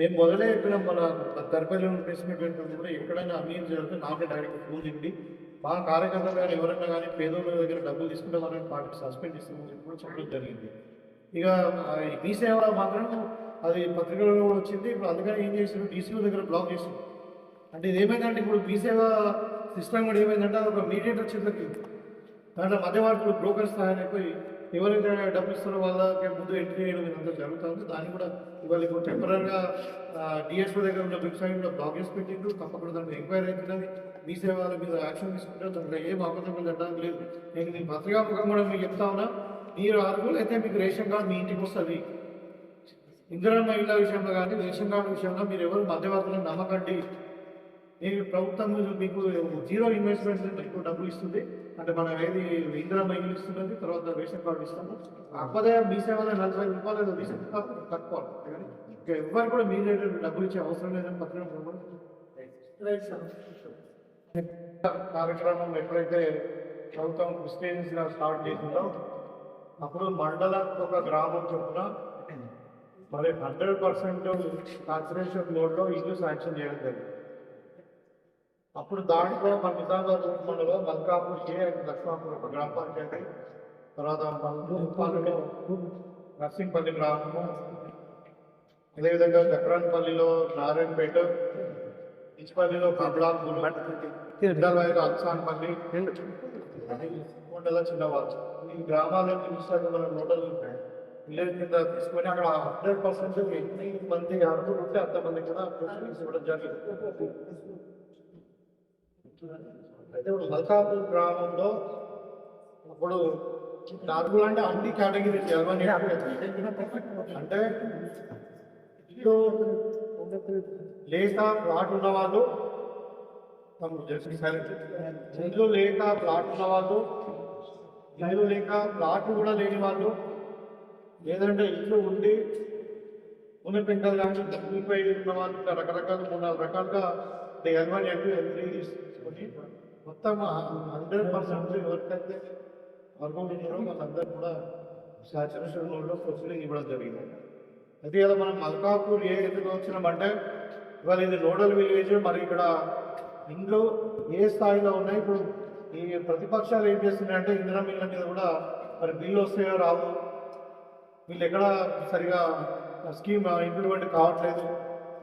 మేము మొదలే ఇక్కడ మన తరపతి ప్లేస్మెంట్ పెట్టినప్పుడు కూడా ఎక్కడైనా అన్యాయం జరిగితే నాకే డైరెక్ట్ ఫోన్ చేయండి మా కార్యకర్తలు కానీ ఎవరైనా కానీ పేదోళ్ళ దగ్గర డబ్బులు తీసుకుంటే వాళ్ళని పార్టీ సస్పెండ్ చేస్తామని చెప్పి కూడా చెప్పడం జరిగింది. ఇక ఈ మీ సేవ మాత్రం అది పత్రికల్లో కూడా వచ్చింది. ఇప్పుడు అందుకని ఏం చేసారు డీసీఓ దగ్గర బ్లాక్ చేసి అంటే ఇది ఏమైందంటే ఇప్పుడు మీ సేవ సిస్టమ్ కూడా ఏమైందంటే అది ఒక మీడియేటర్ చేతులకి దాంట్లో మధ్యవర్తులు బ్రోకర్స్ తయారైపోయి ఎవరైతే డబ్బులు ఇస్తున్న వాళ్ళకి ముందు ఎంట్రీ చేయడం ఇదంతా జరుగుతుంది. దాన్ని కూడా ఇవాళ ఇప్పుడు టెంపరీగా డిఎస్ఓ దగ్గర ఉన్న వెబ్సైట్ కూడా బ్లాక్ చేసి పెట్టిండ్రు తప్పకుండా దాంట్లో ఎంక్వైరీ అవుతున్నది మీ సేవల మీద యాక్షన్ తీసుకుంటారు దాంట్లో ఏం అబద్ధం జరగడానికి లేదు. నేను మీ పత్రికా ముఖం కూడా మీకు చెప్తా ఉన్నా. మీరు అర్హులు అయితే మీకు రేషన్ కార్డు మీ ఇంటికి వస్తుంది. ఇందిరా ఇళ్ళ విషయంలో కానీ రేషన్ కార్డు విషయంలో మీరు ఎవరు మధ్యవర్తులను నమ్మకండి. నేను ప్రభుత్వం మీకు జీరో ఇన్వెస్ట్మెంట్ మీకు డబ్బులు ఇస్తుంది. అంటే మనం ఏది ఇందిరా మహిళలు ఇస్తున్నది తర్వాత రేషన్ కార్డు ఇస్తాము. కాకపోతే మీ సేవలో నలభై రూపాయలు ఏదో రీసెంట్ కట్టుకోవాలి కానీ ఇంకా ఎవరు కూడా మీ డబ్బులు ఇచ్చే అవసరం లేదని పత్రిక కార్యక్రమం ఎప్పుడైతే ప్రభుత్వం క్రిస్టియన్స్గా స్టార్ట్ చేసిందో అప్పుడు మండలానికి ఒక గ్రామం చొప్పున మరి హండ్రెడ్ పర్సెంట్ కాన్సన్ట్రేషన్ మోడ్లో ఇల్లు శాంక్షన్ చేయడం జరిగింది. అప్పుడు దాంట్లో మన నిజామాబాద్ మండలంలో మల్కాపూర్ షే అండ్ ఒక గ్రామ పంచాయతీ. తర్వాత మల్కాపూర్లో నర్సింగ్పల్లి గ్రామము. అదేవిధంగా చక్రాన్పల్లిలో నారాయణపేట ఇచ్చిపల్లిలో కబ్లాపూర్ ఇద్దరు అల్సాన్పల్లి కొండల చిన్నవాళ్ళు. ఈ గ్రామాల్లో చూసాక మనం నోటలు విలేజ్ కింద తీసుకొని అక్కడ హండ్రెడ్ పర్సెంట్ ఎన్ని మంది అర్హులు ఉంటే అంతమంది కూడా ఇవ్వడం జరిగింది. అయితే ఇప్పుడు మల్కాపూర్ గ్రామంలో అప్పుడు నార్మల్ అంటే అన్ని కేటగిరీస్ ఎవరిని అంటే ఇల్లు లేక ప్లాట్ ఉన్న వాళ్ళు. ఇల్లు లేక ప్లాట్ ఉన్న వాళ్ళు ఇల్లు లేక ప్లాట్ కూడా లేని వాళ్ళు లేదంటే ఇల్లు ఉండి ఉన్న పెంకలు కానీ డబ్బులపై ఉన్న వాళ్ళు రకరకాల మూడు నాలుగు రకాలుగా ఎల్వన్ ఎంపీ ఎంట్రీ తీసుకొని మొత్తం హండ్రెడ్ పర్సెంట్ ఎవరికైతే వర్గం ఉన్నారో వాళ్ళందరూ కూడా సాచురేషన్ మోడ్లో ప్రొసీడింగ్ ఇవ్వడం జరిగింది. అది ఇలా మనం మల్కాపూర్ ఏ ఎందుకు వచ్చినామంటే ఇవాళ ఇది నోడల్ విలేజ్ మరి ఇక్కడ ఇండ్లు ఏ స్థాయిలో ఉన్నాయి? ఇప్పుడు ఈ ప్రతిపక్షాలు ఏం చేస్తున్నాయంటే ఇందిరా మిల్ల మీద కూడా మరి బిల్లు వస్తాయో రావు వీళ్ళు ఎక్కడ సరిగా స్కీమ్ ఇంప్లిమెంట్ కావట్లేదు.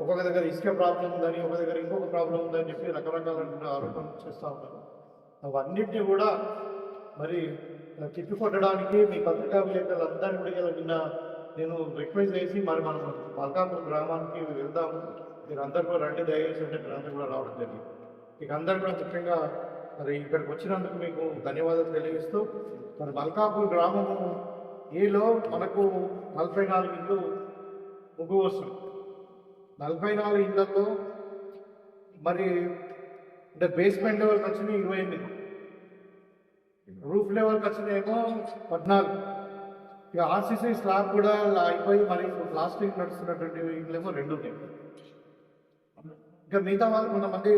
ఒక్కొక్క దగ్గర ఇసుక ప్రాబ్లం ఉందని ఒక దగ్గర ఇంకొక ప్రాబ్లం ఉందని చెప్పి రకరకాల ఆరోపణలు చేస్తూ ఉన్నారు. అవన్నింటినీ కూడా మరి తిప్పికొట్టడానికి మీ పత్రికా విలేకరులందరినీ కూడా ఇలా నిన్న నేను రిక్వెస్ట్ చేసి మరి మనం మల్కాపూర్ గ్రామానికి వెళ్దాము. మీరు అందరు కూడా రండి దయచేసి అంటే మీరు అందరూ కూడా రావడం జరిగింది. మీకు అందరు కూడా ముఖ్యంగా మరి ఇక్కడికి వచ్చినందుకు మీకు ధన్యవాదాలు తెలియజేస్తూ మరి మల్కాపూర్ గ్రామము ఏలో మనకు నలభై నాలుగు ఇళ్ళు ముగ్గు వస్తుంది నలభై నాలుగు ఇళ్ళలో మరి అంటే బేస్మెంట్ లెవెల్కి వచ్చినాయి ఇరవై ఎనిమిది. రూఫ్ లెవెల్కి వచ్చినాయేమో పద్నాలుగు. ఇక ఆర్సీసీ స్లాబ్ కూడా అయిపోయి మరి ప్లాస్టిక్ నడుస్తున్నటువంటి ఇళ్ళేమో రెండు ఉన్నాయి. ఇంకా మిగతా వాళ్ళు కొంతమంది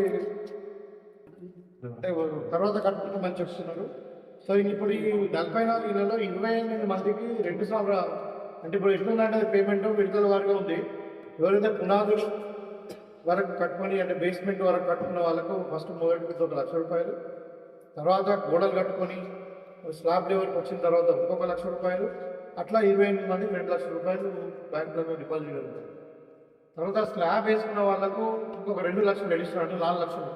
అంటే తర్వాత కట్టుకుంటూ మంచి వస్తున్నారు. సో ఇప్పుడు ఈ నలభై నాలుగు ఇళ్ళలో ఇరవై ఎనిమిది మందికి రెండు సంవత్సరాలు అంటే ఇప్పుడు ఎట్లుందంటే పేమెంట్ విడుదల వరకు ఉంది. ఎవరైతే పునాదులు వరకు కట్టుకొని అంటే బేస్మెంట్ వరకు కట్టుకున్న వాళ్ళకు ఫస్ట్ మొదటి ఒక లక్ష రూపాయలు. తర్వాత గోడలు కట్టుకొని స్లాబ్ లెవెల్కి వచ్చిన తర్వాత ఇంకొక లక్ష రూపాయలు. అట్లా ఇరవై ఎనిమిది మంది రెండు లక్షల రూపాయలు బ్యాంకులలో డిపాజిట్ జరుగుతుంది తర్వాత స్లాబ్ వేసుకున్న వాళ్ళకు ఇంకొక రెండు లక్షలు ఎడిస్తారు అంటే నాలుగు లక్షలు.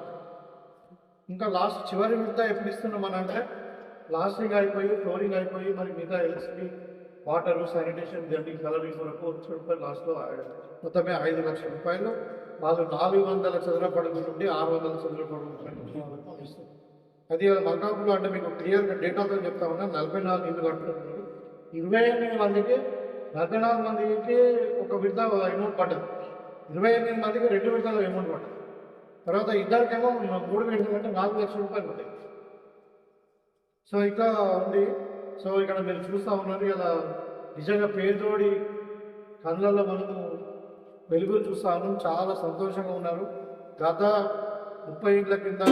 ఇంకా లాస్ట్ చివరి మిగతా ఎప్పుడు ఇస్తున్నాం అని అంటే ప్లాస్టింగ్ అయిపోయి ఫ్లోరింగ్ అయిపోయి మరి మిగతా electricity water sanitation journey calories వరకు లక్ష రూపాయలు లాస్ట్లో మొత్తమే ఐదు లక్షల రూపాయలు. వాళ్ళు నాలుగు వందల చదర అడుగుల నుండి ఆరు వందల చదరపు అడుగులు ఇస్తారు అది మకాపులో అంటే మీకు క్లియర్గా డేటాతో చెప్తా ఉన్నా నలభై నాలుగు ఇల్లు కట్టుకుంటున్నారు ఇరవై ఎనిమిది మందికి నలభై నాలుగు మందికి ఒక విడత అమౌంట్ పడ్డది. ఇరవై ఎనిమిది మందికి రెండు విడతలు అమౌంట్ పడ్డది. తర్వాత ఇద్దరికేమో మూడు విడతలు అంటే నాలుగు లక్షల రూపాయలు పడ్డాయి. సో ఇట్లా ఉంది. సో ఇక్కడ మీరు చూస్తూ ఉన్నారు ఇలా నిజంగా పేదోడి కళ్ళల్లో మనము వెలుగులు చూస్తాను చాలా సంతోషంగా ఉన్నారు. గత ముప్పై ఏళ్ళ కింద